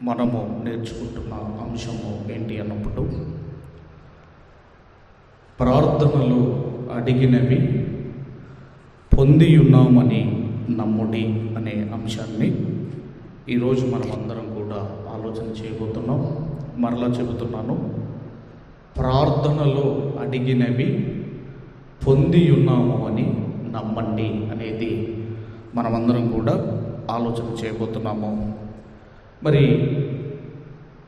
మనము నేర్చుకుంటున్న అంశము ఏంటి అన్నప్పుడు ప్రార్థనలు అడిగినవి పొంది ఉన్నామని నమ్ముడి అనే అంశాన్ని ఈరోజు మనం అందరం కూడా ఆలోచన చేయబోతున్నాం. మరలా చెబుతున్నాను ప్రార్థనలు అడిగినవి పొంది ఉన్నాము అని నమ్మండి అనేది మనమందరం కూడా ఆలోచన చేయబోతున్నాము. మరి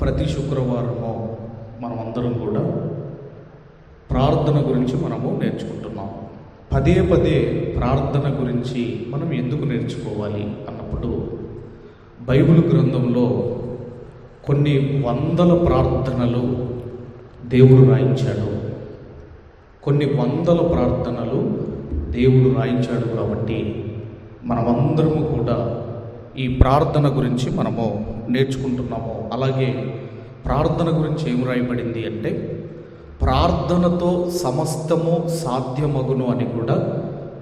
ప్రతి శుక్రవారము మనమందరం కూడా ప్రార్థన గురించి మనము నేర్చుకుంటున్నాం. పదే పదే ప్రార్థన గురించి మనం ఎందుకు నేర్చుకోవాలి అన్నప్పుడు బైబిల్ గ్రంథంలో కొన్ని వందల ప్రార్థనలు దేవుడు రాయించాడు. కొన్ని వందల ప్రార్థనలు దేవుడు రాయించాడు కాబట్టి మనమందరము కూడా ఈ ప్రార్థన గురించి మనము నేర్చుకుంటున్నామో. అలాగే ప్రార్థన గురించి ఏం రాయబడింది అంటే ప్రార్థనతో సమస్తము సాధ్యమగును అని కూడా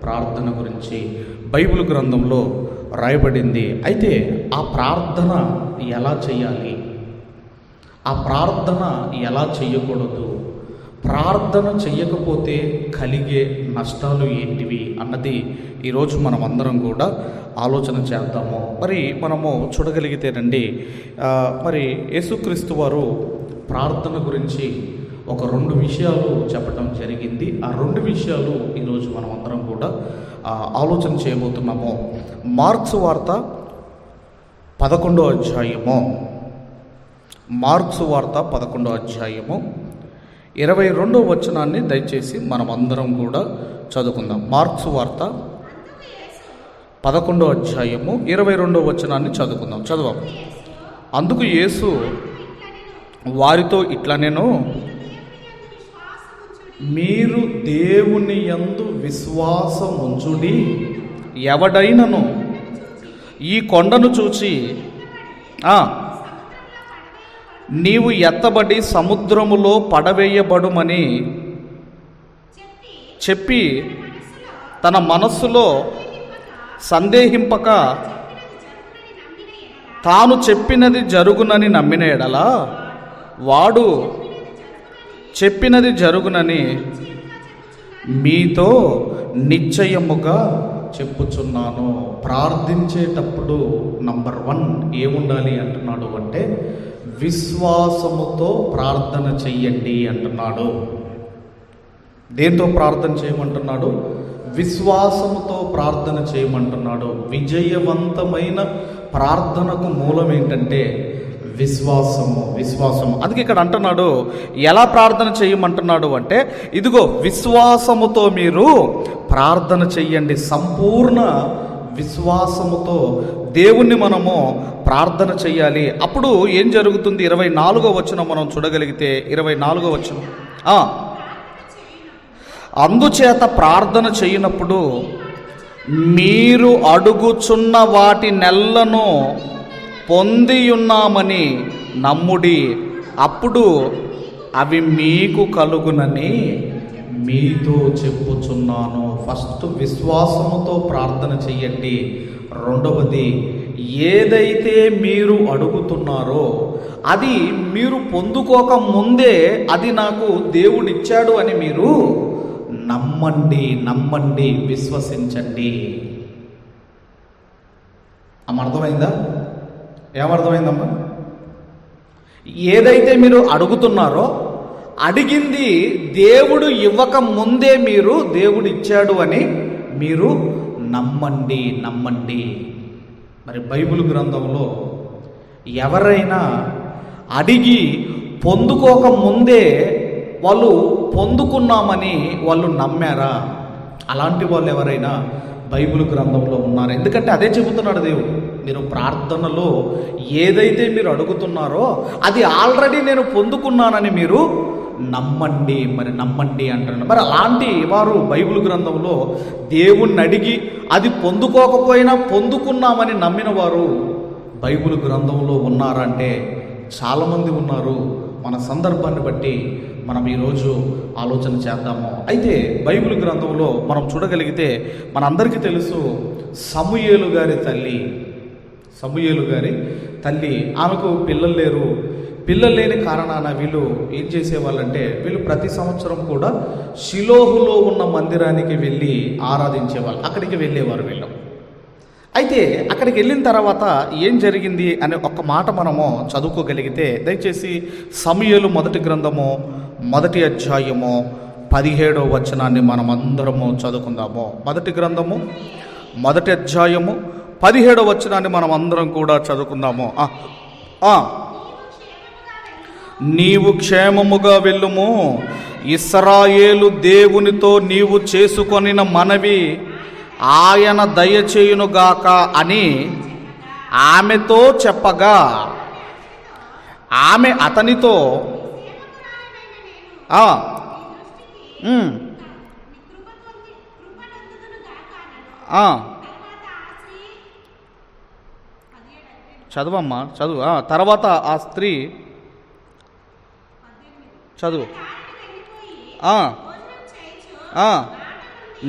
ప్రార్థన గురించి బైబిల్ గ్రంథంలో రాయబడింది. అయితే ఆ ప్రార్థన ఎలా చేయాలి? ఆ ప్రార్థన ఎలా చేయకూడదు? ప్రార్థన చెయ్యకపోతే కలిగే నష్టాలు ఏంటివి అన్నది ఈరోజు మనం అందరం కూడా ఆలోచన చేద్దాము. మరి మనము చూడగలిగితేనండి మరి యేసుక్రీస్తు వారు ప్రార్థన గురించి ఒక రెండు విషయాలు చెప్పడం జరిగింది. ఆ రెండు విషయాలు ఈరోజు మనం అందరం కూడా ఆలోచన చేయబోతున్నాము. మార్క్స్ వార్త పదకొండో అధ్యాయము. మార్క్స్ వార్త పదకొండో అధ్యాయము. ఇరవై రెండో వచనాన్ని దయచేసి మనం అందరం కూడా చదువుకుందాం. మార్క్స్ వార్త పదకొండో అధ్యాయము ఇరవై రెండో వచనాన్ని చదువుకుందాం. చదవం అందుకు యేసు వారితో ఇట్లా నేను మీరు దేవుని యందు విశ్వాసం ఉంచుడి ఎవడైనను ఈ కొండను చూచి నీవు ఎత్తబడి సముద్రములో పడవేయబడుమని చెప్పి తన మనస్సులో సందేహింపక తాను చెప్పినది జరుగునని నమ్మిన ఎడలా వాడు చెప్పినది జరుగునని మీతో నిశ్చయముగా చెప్పుచున్నాను. ప్రార్థించేటప్పుడు నంబర్ వన్ ఏముండాలి అంటున్నాడు అంటే విశ్వాసముతో ప్రార్థన చెయ్యండి అంటున్నాడు. దేంతో ప్రార్థన చేయమంటున్నాడు? విశ్వాసముతో ప్రార్థన చేయమంటున్నాడు. విజయవంతమైన ప్రార్థనకు మూలం ఏంటంటే విశ్వాసము విశ్వాసము. అందుకే ఇక్కడ అంటున్నాడు ఎలా ప్రార్థన చేయమంటున్నాడు అంటే ఇదిగో విశ్వాసముతో మీరు ప్రార్థన చెయ్యండి. సంపూర్ణ విశ్వాసముతో దేవుణ్ణి మనము ప్రార్థన చెయ్యాలి. అప్పుడు ఏం జరుగుతుంది? ఇరవై నాలుగో వచనం మనం చూడగలిగితే ఇరవై నాలుగో వచనం. అందుచేత ప్రార్థన చేయనప్పుడు మీరు అడుగుచున్న వాటి నెల్లను పొంది ఉన్నామని నమ్ముడి అప్పుడు అవి మీకు కలుగునని మీతో చెప్పుచున్నాను. ఫస్ట్ విశ్వాసముతో ప్రార్థన చెయ్యండి. రెండవది ఏదైతే మీరు అడుగుతున్నారో అది మీరు పొందుకోక ముందే అది నాకు దేవుడిచ్చాడు అని మీరు నమ్మండి నమ్మండి విశ్వసించండి. అమ్మ అర్థమైందా? ఏమర్థమైందమ్మా? ఏదైతే మీరు అడుగుతున్నారో అడిగింది దేవుడు ఇవ్వక ముందే మీరు దేవుడు ఇచ్చాడు అని మీరు నమ్మండి నమ్మండి. మరి బైబిల్ గ్రంథంలో ఎవరైనా అడిగి పొందుకోక ముందే వాళ్ళు పొందుకున్నామని వాళ్ళు నమ్మారా? అలాంటి వాళ్ళు ఎవరైనా బైబిల్ గ్రంథంలో ఉన్నారు. ఎందుకంటే అదే చెబుతున్నాడు దేవుడు. మీరు ప్రార్థనలో ఏదైతే మీరు అడుగుతున్నారో అది ఆల్రెడీ నేను పొందుకున్నానని మీరు నమ్మండి మరి నమ్మండి అంటున్నాడు. మరి అలాంటి వారు బైబిల్ గ్రంథంలో దేవుణ్ణి అడిగి అది పొందుకోకపోయినా పొందుకున్నామని నమ్మిన వారు బైబిల్ గ్రంథంలో ఉన్నారంటే చాలామంది ఉన్నారు. మన సందర్భాన్ని బట్టి మనం ఈరోజు ఆలోచన చేద్దాము. అయితే బైబిల్ గ్రంథంలో మనం చూడగలిగితే మనందరికీ తెలుసు సమూయేలు గారి తల్లి సమూయేలు గారి తల్లి. ఆమెకు పిల్లలు లేరు. పిల్లలు లేని కారణాన వీళ్ళు ఏం చేసేవాళ్ళంటే వీళ్ళు ప్రతి సంవత్సరం కూడా షిలోహులో ఉన్న మందిరానికి వెళ్ళి ఆరాధించేవాళ్ళు. అక్కడికి వెళ్ళేవారు వీళ్ళు. అయితే అక్కడికి వెళ్ళిన తర్వాత ఏం జరిగింది అనే ఒక్క మాట మనము చదువుకోగలిగితే దయచేసి సమయలు మొదటి గ్రంథము మొదటి అధ్యాయము పదిహేడో వచనాన్ని మనం అందరము చదువుకుందాము. మొదటి గ్రంథము మొదటి అధ్యాయము పదిహేడో వచనాన్ని మనం అందరం కూడా చదువుకుందాము. ఆ. నీవు క్షేమముగా వెళ్ళుము. ఇస్రాయేలు దేవునితో నీవు చేసుకొనిన మనవి ఆయన దయచేయునుగాక అని ఆమెతో చెప్పగా. ఆమె అతనితో చదువమ్మా చదువు తర్వాత ఆ స్త్రీ చదువు.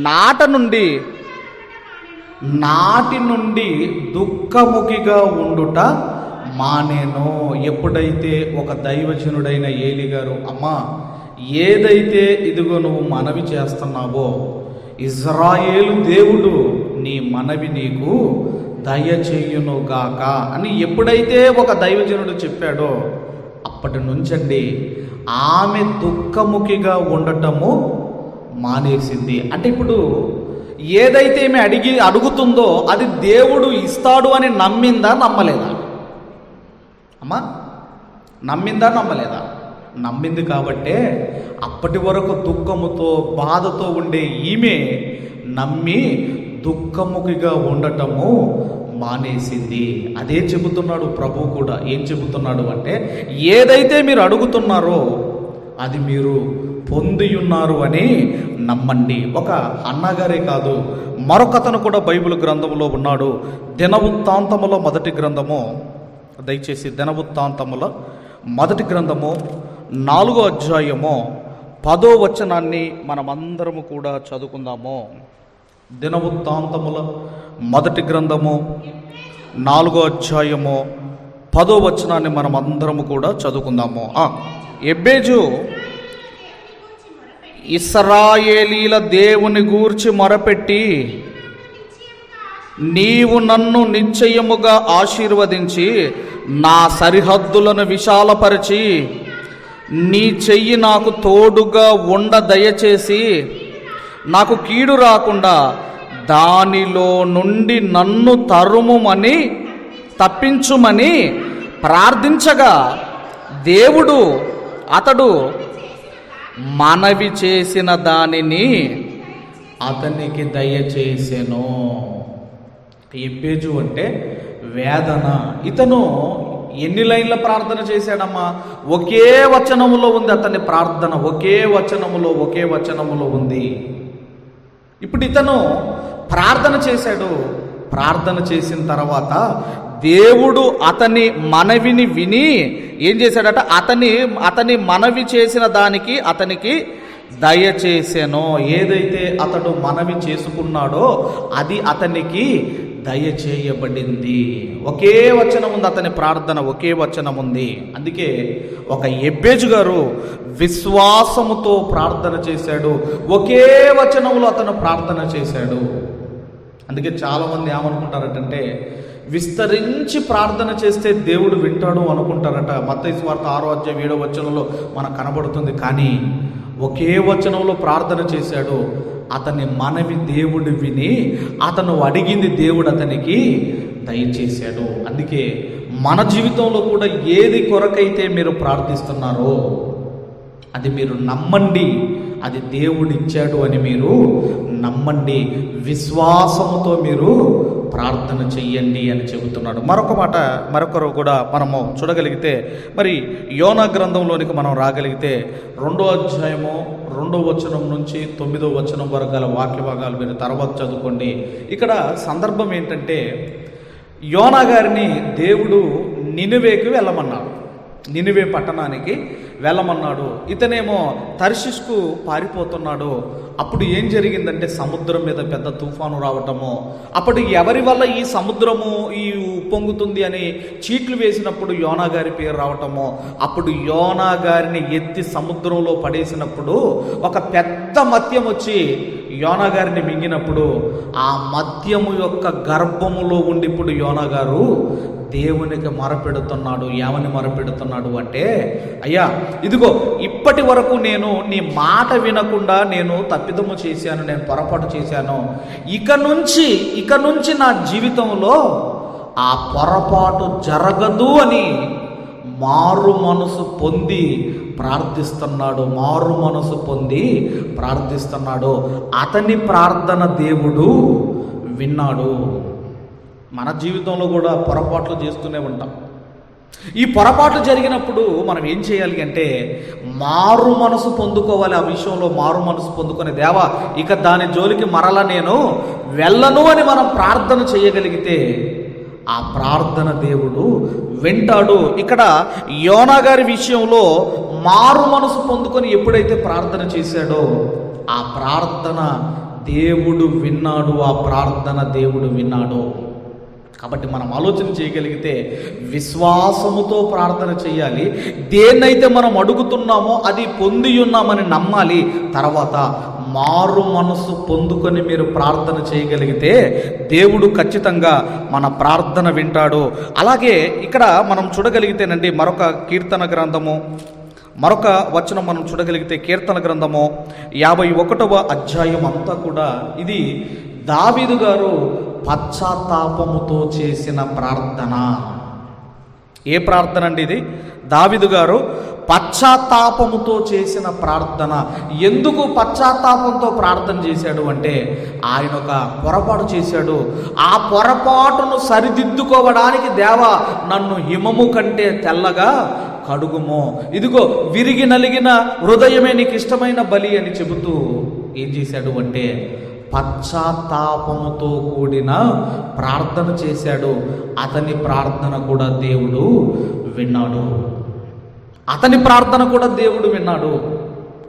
నాట నుండి నాటి నుండి దుఃఖముఖిగా ఉండుట మానేను. ఎప్పుడైతే ఒక దైవజనుడైన ఏలి గారు అమ్మా ఏదైతే ఇదిగో నువ్వు మనవి చేస్తున్నావో ఇజ్రాయేలు దేవుడు నీ మనవి నీకు దయచేయునుగాక అని ఎప్పుడైతే ఒక దైవజనుడు చెప్పాడో అప్పటి నుంచండి ఆమె దుఃఖముఖిగా ఉండటము మానేసింది. అంటే ఇప్పుడు ఏదైతే ఈమె అడిగి అడుగుతుందో అది దేవుడు ఇస్తాడు అని నమ్మిందా నమ్మలేదా? అమ్మా నమ్మిందా నమ్మలేదా? నమ్మింది కాబట్టే అప్పటి వరకు దుఃఖముతో బాధతో ఉండే ఈమె నమ్మి దుఃఖముఖిగా ఉండటము మానేసింది. అదే చెబుతున్నాడు ప్రభు కూడా. ఏం చెబుతున్నాడు అంటే ఏదైతే మీరు అడుగుతున్నారో అది మీరు పొంది ఉన్నారు అని నమ్మండి. ఒక అన్నగారే కాదు మరొకతను కూడా బైబిల్ గ్రంథంలో ఉన్నాడు. దినవృత్తాంతముల మొదటి గ్రంథము దయచేసి దినవృత్తాంతముల మొదటి గ్రంథము నాలుగో అధ్యాయము పదో వచనాన్ని మనమందరము కూడా చదువుకుందాము. దినవృత్తాంతముల మొదటి గ్రంథము నాలుగో అధ్యాయము పదో వచనాన్ని మనం అందరము కూడా చదువుకుందాము. ఎబ్బేజు ఇస్రాయేలీల దేవుని గూర్చి మొరపెట్టి నీవు నన్ను నిశ్చయముగా ఆశీర్వదించి నా సరిహద్దులను విశాలపరిచి నీ చెయ్యి నాకు తోడుగా ఉండ దయచేసి నాకు కీడు రాకుండా దానిలో నుండి నన్ను తరుముమని తప్పించుమని ప్రార్థించగా దేవుడు అతడు మనవి చేసిన దానిని అతనికి దయచేసెను. ఎబ్బేజు అంటే వేదన. ఇతను ఎన్ని లైన్ల ప్రార్థన చేశాడమ్మా? ఒకే వచనములో ఉంది అతని ప్రార్థన. ఒకే వచనములో ఒకే వచనములో ఉంది. ఇప్పుడు ఇతను ప్రార్థన చేశాడు. ప్రార్థన చేసిన తర్వాత దేవుడు అతని మనవిని విని ఏం చేశాడట? అతని అతని మనవి చేసిన దానికి అతనికి దయచేసానో ఏదైతే అతడు మనవి చేసుకున్నాడో అది అతనికి దయచేయబడింది. ఒకే వచనం ఉంది అతని ప్రార్థన ఒకే వచనం ఉంది. అందుకే ఒక ఎబ్బేజు గారు విశ్వాసముతో ప్రార్థన చేశాడు. ఒకే వచనంలో అతను ప్రార్థన చేశాడు. అందుకే చాలామంది ఏమనుకుంటారటంటే విస్తరించి ప్రార్థన చేస్తే దేవుడు వింటాడు అనుకుంటారట. మత్తయి వార్త ఆరో అధ్యాయం ఏడో వచనంలో మనకు కనబడుతుంది. కానీ ఒకే వచనంలో ప్రార్థన చేశాడు. అతని మనవి దేవుడు విని అతను అడిగింది దేవుడు అతనికి దయచేశాడు. అందుకే మన జీవితంలో కూడా ఏది కొరకైతే మీరు ప్రార్థిస్తున్నారో అది మీరు నమ్మండి. అది దేవుడు ఇచ్చాడు అని మీరు నమ్మండి. విశ్వాసముతో మీరు ప్రార్థన చెయ్యండి అని చెబుతున్నాడు. మరొక మాట మరొకరు కూడా మనము చూడగలిగితే మరి యోనా గ్రంథంలోనికి మనం రాగలిగితే రెండో అధ్యాయము రెండో వచనం నుంచి తొమ్మిదో వచనం వరకు గల వాక్య భాగాలు మీరు తర్వాత చదువుకోండి. ఇక్కడ సందర్భం ఏంటంటే యోనా గారిని దేవుడు నినువేకి వెళ్ళమన్నాడు. నినువే పట్టణానికి వెళ్ళమన్నాడు. ఇతనేమో తర్షిష్కు పారిపోతున్నాడు. అప్పుడు ఏం జరిగిందంటే సముద్రం మీద పెద్ద తుఫాను రావటము. అప్పుడు ఎవరి వల్ల ఈ సముద్రము ఈ ఉప్పొంగుతుంది అని చీట్లు వేసినప్పుడు యోనా గారి పేరు రావటము. అప్పుడు యోనా గారిని ఎత్తి సముద్రంలో పడేసినప్పుడు ఒక పెద్ద మత్యం వచ్చి యోనా గారిని మింగినప్పుడు ఆ మద్యము యొక్క గర్భములో ఉండి ఇప్పుడు యోనా గారు దేవునికి మొరపెడుతున్నాడు ఏమని మొరపెడుతున్నాడు అంటే అయ్యా ఇదిగో ఇప్పటి వరకు నేను నీ మాట వినకుండా నేను తప్పిదము చేశాను నేను పొరపాటు చేశాను. ఇక నుంచి ఇక నుంచి నా జీవితంలో ఆ పొరపాటు జరగదు అని మారు మనసు పొంది ప్రార్థిస్తున్నాడు మారు మనసు పొంది ప్రార్థిస్తున్నాడు అతని ప్రార్థన దేవుడు విన్నాడు. మన జీవితంలో కూడా పొరపాట్లు చేస్తూనే ఉంటాం. ఈ పొరపాట్లు జరిగినప్పుడు మనం ఏం చేయాలి అంటే మారు మనసు పొందుకోవాలి. ఆ విషయంలో మారు మనసు పొందుకునే దేవా ఇక దాని జోలికి మరల నేను వెళ్ళను అని మనం ప్రార్థన చేయగలిగితే ఆ ప్రార్థన దేవుడు వింటాడు. ఇక్కడ యోనా గారి విషయంలో మారు మనసు పొందుకొని ఎప్పుడైతే ప్రార్థన చేశాడో ఆ ప్రార్థన దేవుడు విన్నాడు ఆ ప్రార్థన దేవుడు విన్నాడు. కాబట్టి మనం ఆలోచన చేయగలిగితే విశ్వాసముతో ప్రార్థన చేయాలి. దేన్నైతే మనం అడుగుతున్నామో అది పొంది ఉన్నామని నమ్మాలి. తర్వాత మారు మనసు పొందుకొని మీరు ప్రార్థన చేయగలిగితే దేవుడు ఖచ్చితంగా మన ప్రార్థన వింటాడు. అలాగే ఇక్కడ మనం చూడగలిగితేనండి మరొక కీర్తన గ్రంథము మరొక వచనం మనం చూడగలిగితే కీర్తన గ్రంథము యాభై ఒకటవ అధ్యాయం అంతా కూడా ఇది దావీదు గారు పశ్చాత్తాపముతో చేసిన ప్రార్థన. ఏ ప్రార్థన అండి ఇది? దావిదు గారు పశ్చాత్తాపముతో చేసిన ప్రార్థన. ఎందుకు పశ్చాత్తాపంతో ప్రార్థన చేశాడు అంటే ఆయన ఒక పొరపాటు చేశాడు. ఆ పొరపాటును సరిదిద్దుకోవడానికి దేవా నన్ను హిమము కంటే తెల్లగా కడుగుము. ఇదిగో విరిగి నలిగిన హృదయమే నీకు ఇష్టమైన బలి అని చెబుతూ ఏం చేశాడు అంటే పశ్చాత్తాపముతో కూడిన ప్రార్థన చేశాడు. అతని ప్రార్థన కూడా దేవుడు విన్నాడు. అతని ప్రార్థన కూడా దేవుడు విన్నాడు.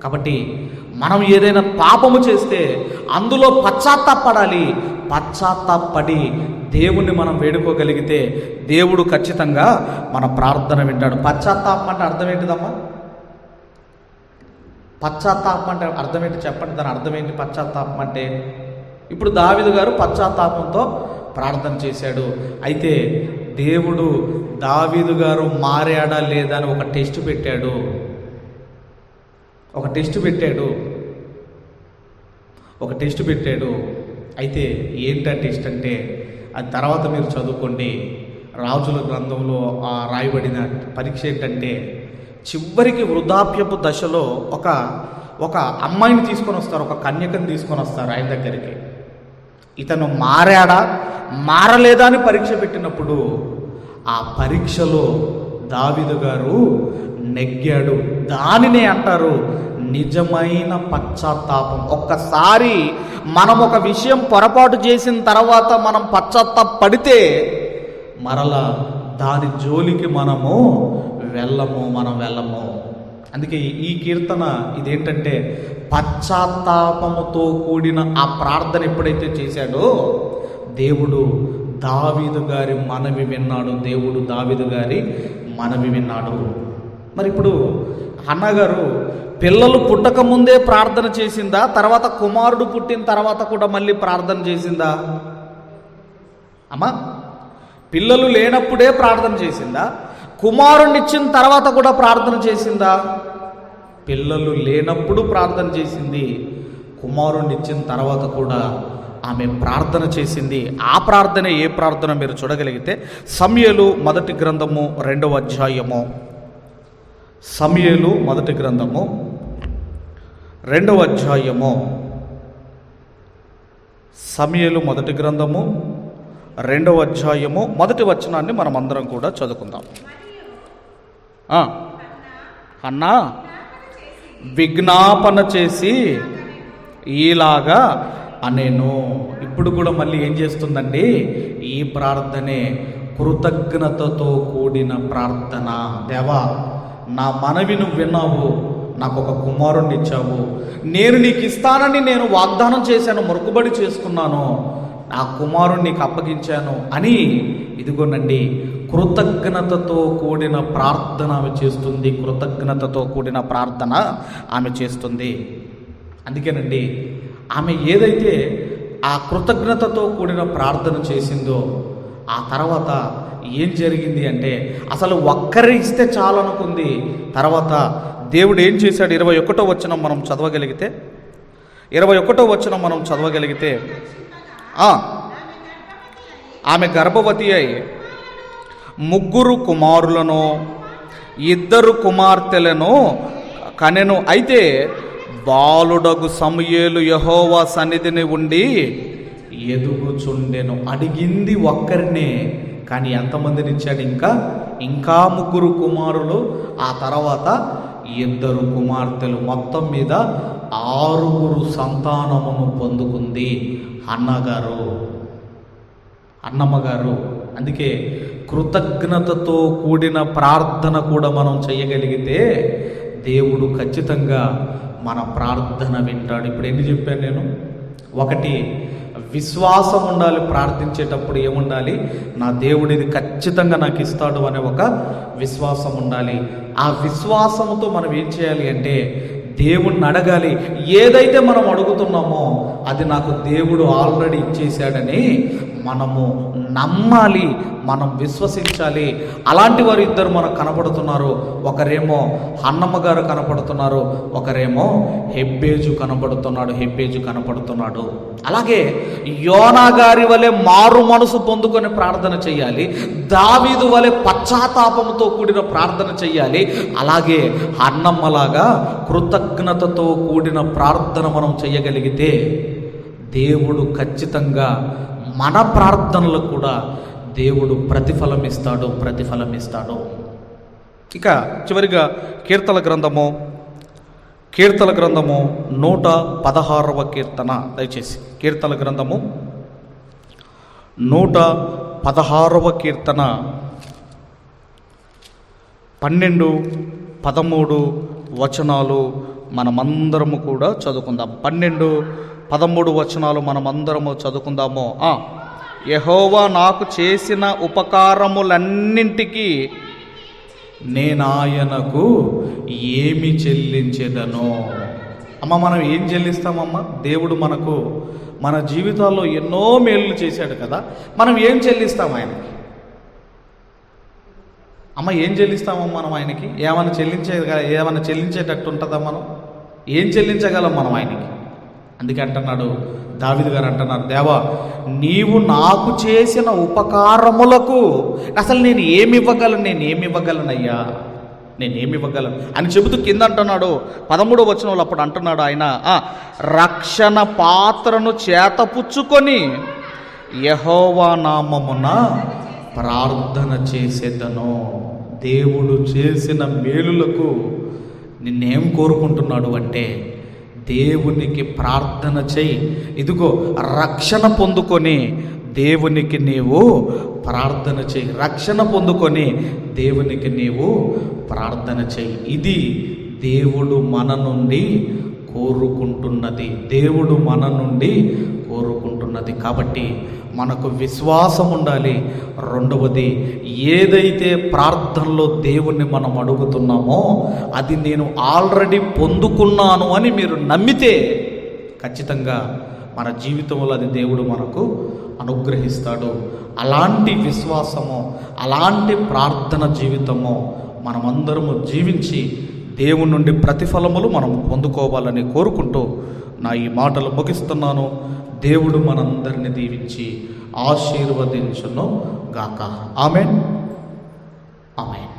కాబట్టి మనం ఏదైనా పాపము చేస్తే అందులో పశ్చాత్తాపడాలి. పశ్చాత్తాపడి దేవుణ్ణి మనం వేడుకోగలిగితే దేవుడు ఖచ్చితంగా మన ప్రార్థన వింటాడు. పశ్చాత్తాపం అంటే అర్థం ఏంటిదమ్మా? పశ్చాత్తాపం అంటే అర్థం ఏంటి చెప్పండి. దాని అర్థం ఏంటి పశ్చాత్తాపం అంటే? ఇప్పుడు దావిదు గారు పశ్చాత్తాపంతో ప్రార్థన చేశాడు. అయితే దేవుడు దావీదు గారు మారాడా లేదా అని ఒక టెస్ట్ పెట్టాడు. ఒక టెస్ట్ పెట్టాడు. ఒక టెస్ట్ పెట్టాడు. అయితే ఏంటా టెస్ట్ అంటే అది తర్వాత మీరు చదువుకోండి. రాజుల గ్రంథంలో ఆ రాయబడిన పరీక్ష ఏంటంటే చివరికి వృద్ధాప్యపు దశలో ఒక ఒక అమ్మాయిని తీసుకొని వస్తారు ఒక కన్యకని తీసుకొని వస్తారు ఆయన దగ్గరికి. ఇతను మారాడా మారలేదా అని పరీక్ష పెట్టినప్పుడు ఆ పరీక్షలో దావిదు గారు నెగ్గాడు. దానినే అంటారు నిజమైన పశ్చాత్తాపం. ఒక్కసారి మనం ఒక విషయం పొరపాటు చేసిన తర్వాత మనం పశ్చాత్తాపడితే మరలా దాని జోలికి మనము వెళ్ళము మనం వెళ్ళము. అందుకే ఈ కీర్తన ఇదేంటంటే పశ్చాత్తాపముతో కూడిన ఆ ప్రార్థన ఎప్పుడైతే చేశాడో దేవుడు దావీదు గారి మనవి విన్నాడు. దేవుడు దావీదు గారి మనవి విన్నాడు. మరి ఇప్పుడు అన్నగారు పిల్లలు పుట్టక ముందే ప్రార్థన చేసిందా? తర్వాత కుమారుడు పుట్టిన తర్వాత కూడా మళ్ళీ ప్రార్థన చేసిందా? అమ్మా పిల్లలు లేనప్పుడే ప్రార్థన చేసిందా? కుమారుణ్ణి ఇచ్చిన తర్వాత కూడా ప్రార్థన చేసిందా? పిల్లలు లేనప్పుడు ప్రార్థన చేసింది. కుమారుణ్ణి ఇచ్చిన తర్వాత కూడా ఆమె ప్రార్థన చేసింది. ఆ ప్రార్థన ఏ ప్రార్థన మీరు చూడగలిగితే? సమయలు మొదటి గ్రంథము రెండవ అధ్యాయము. సమయలు మొదటి గ్రంథము రెండవ అధ్యాయము. సమయలు మొదటి గ్రంథము రెండవ అధ్యాయము. మొదటి వచనాన్ని మనం అందరం కూడా చదువుకుందాం. అన్నా విజ్ఞాపన చేసి ఈలాగా అనేను. ఇప్పుడు కూడా మళ్ళీ ఏం చేస్తుందండి? ఈ ప్రార్థనే కృతజ్ఞతతో కూడిన ప్రార్థన. దేవా నా మనవి నువ్వు విన్నావు నాకు ఒక కుమారుణ్ణి ఇచ్చావు. నేను నీకు ఇస్తానని నేను వాగ్దానం చేశాను మొరుకుబడి చేసుకున్నాను నా కుమారుణ్ణి నీకు అప్పగించాను అని ఇదిగోనండి కృతజ్ఞతతో కూడిన ప్రార్థన ఆమె చేస్తుంది. కృతజ్ఞతతో కూడిన ప్రార్థన ఆమె చేస్తుంది. అందుకేనండి ఆమె ఏదైతే ఆ కృతజ్ఞతతో కూడిన ప్రార్థన చేసిందో ఆ తర్వాత ఏం జరిగింది అంటే అసలు ఒక్కరి ఇస్తే చాలనుకుంది. తర్వాత దేవుడు ఏం చేశాడు? ఇరవై ఒకటో వచ్చిన మనం చదవగలిగితే ఇరవై ఒకటో వచ్చిన మనం చదవగలిగితే ఆమె గర్భవతి అయి ముగ్గురు కుమారులను ఇద్దరు కుమార్తెలను కనెను. అయితే బాలుడగు సమయేలు యహోవా సన్నిధిని ఉండి ఎదుగుచుండెను. అడిగింది ఒక్కరినే కానీ ఎంతమందిని ఇచ్చాడు ఇంకా? ఇంకా ముగ్గురు కుమారులు ఆ తర్వాత ఇద్దరు కుమార్తెలు. మొత్తం మీద ఆరుగురు సంతానమును పొందుకుంది. అన్నగారు అన్నమ్మగారు. అందుకే కృతజ్ఞతతో కూడిన ప్రార్థన కూడా మనం చేయగలిగితే దేవుడు ఖచ్చితంగా మన ప్రార్థన వింటాడు. ఇప్పుడు ఎన్ని చెప్పాను నేను? ఒకటి విశ్వాసం ఉండాలి ప్రార్థించేటప్పుడు ఏముండాలి? నా దేవుడు ఇది ఖచ్చితంగా నాకు ఇస్తాడు అనే ఒక విశ్వాసం ఉండాలి. ఆ విశ్వాసంతో మనం ఏం చేయాలి అంటే దేవుణ్ణి అడగాలి. ఏదైతే మనం అడుగుతున్నామో అది నాకు దేవుడు ఆల్రెడీ ఇచ్చేసాడని మనము నమ్మాలి మనం విశ్వసించాలి. అలాంటి వారు ఇద్దరు మనకు కనపడుతున్నారు ఒకరేమో అన్నమ్మ గారు కనపడుతున్నారు ఒకరేమో హెబ్బేజు కనపడుతున్నాడు హెబ్బేజు కనపడుతున్నాడు అలాగే యోనా గారి వలె మారు మనసు పొందుకొని ప్రార్థన చేయాలి దావీదు వలె పశ్చాత్తాపంతో కూడిన ప్రార్థన చేయాలి అలాగే అన్నమ్మలాగా కృతజ్ఞతతో కూడిన ప్రార్థన మనం చేయగలిగితే దేవుడు ఖచ్చితంగా మన ప్రార్థనలకు కూడా దేవుడు ప్రతిఫలం ఇస్తాడు ప్రతిఫలం ఇస్తాడు ఇక చివరిగా కీర్తన గ్రంథము కీర్తన గ్రంథము నూట పదహారవ కీర్తన. దయచేసి కీర్తన గ్రంథము నూట పదహారవ కీర్తన. పన్నెండు పదమూడు వచనాలు మనమందరము కూడా చదువుకుందాం. పన్నెండు పదమూడు వచనాలు మనమందరము చదువుకుందాము. యహోవా నాకు చేసిన ఉపకారములన్నింటికీ నేనాయనకు ఏమి చెల్లించేదను? అమ్మ మనం ఏం చెల్లిస్తామమ్మా? దేవుడు మనకు మన జీవితాల్లో ఎన్నో మేలు చేశాడు కదా మనం ఏం చెల్లిస్తాం ఆయనకి? అమ్మ ఏం చెల్లిస్తామమ్మ మనం ఆయనకి? ఏమైనా చెల్లించే ఏమైనా చెల్లించేటట్టు ఉంటుందా మనం? ఏం చెల్లించగలం మనం ఆయనకి? అందుకే అంటున్నాడు దావిద్ గారు అంటున్నారు దేవా నీవు నాకు చేసిన ఉపకారములకు అసలు నేను ఏమి ఇవ్వగలను నేను ఏమి ఇవ్వగలనయ్యా? నేను ఏమి ఇవ్వగలను? అని చెబుతూ కింద అంటున్నాడు పదమూడో వచనంలో అప్పుడు అంటున్నాడు ఆయన రక్షణ పాత్రను చేతపుచ్చుకొని యహోవా నామమున ప్రార్థన చేసేదను. దేవుడు చేసిన మేలులకు నిన్నేం కోరుకుంటున్నాడు అంటే దేవునికి ప్రార్థన చెయ్యి ఇదిగో రక్షణ పొందుకొని దేవునికి నీవు ప్రార్థన చెయ్యి రక్షణ పొందుకొని దేవునికి నీవు ప్రార్థన చెయ్యి ఇది దేవుడు మన నుండి కోరుకుంటున్నది. దేవుడు మన నుండి కోరుకుంటున్నది. కాబట్టి మనకు విశ్వాసం ఉండాలి. రెండవది ఏదైతే ప్రార్థనలో దేవుణ్ణి మనం అడుగుతున్నామో అది నేను ఆల్రెడీ పొందుకున్నాను అని మీరు నమ్మితే ఖచ్చితంగా మన జీవితంలో అది దేవుడు మనకు అనుగ్రహిస్తాడు. అలాంటి విశ్వాసము అలాంటి ప్రార్థన జీవితము మనమందరము జీవించి దేవుని నుండి ప్రతిఫలములు మనం పొందుకోవాలని కోరుకుంటూ నా ఈ మాటలు ముగిస్తున్నాను. దేవుడు మనందరిని దీవించి ఆశీర్వదించును గాక. ఆమెన్. ఆమెన్.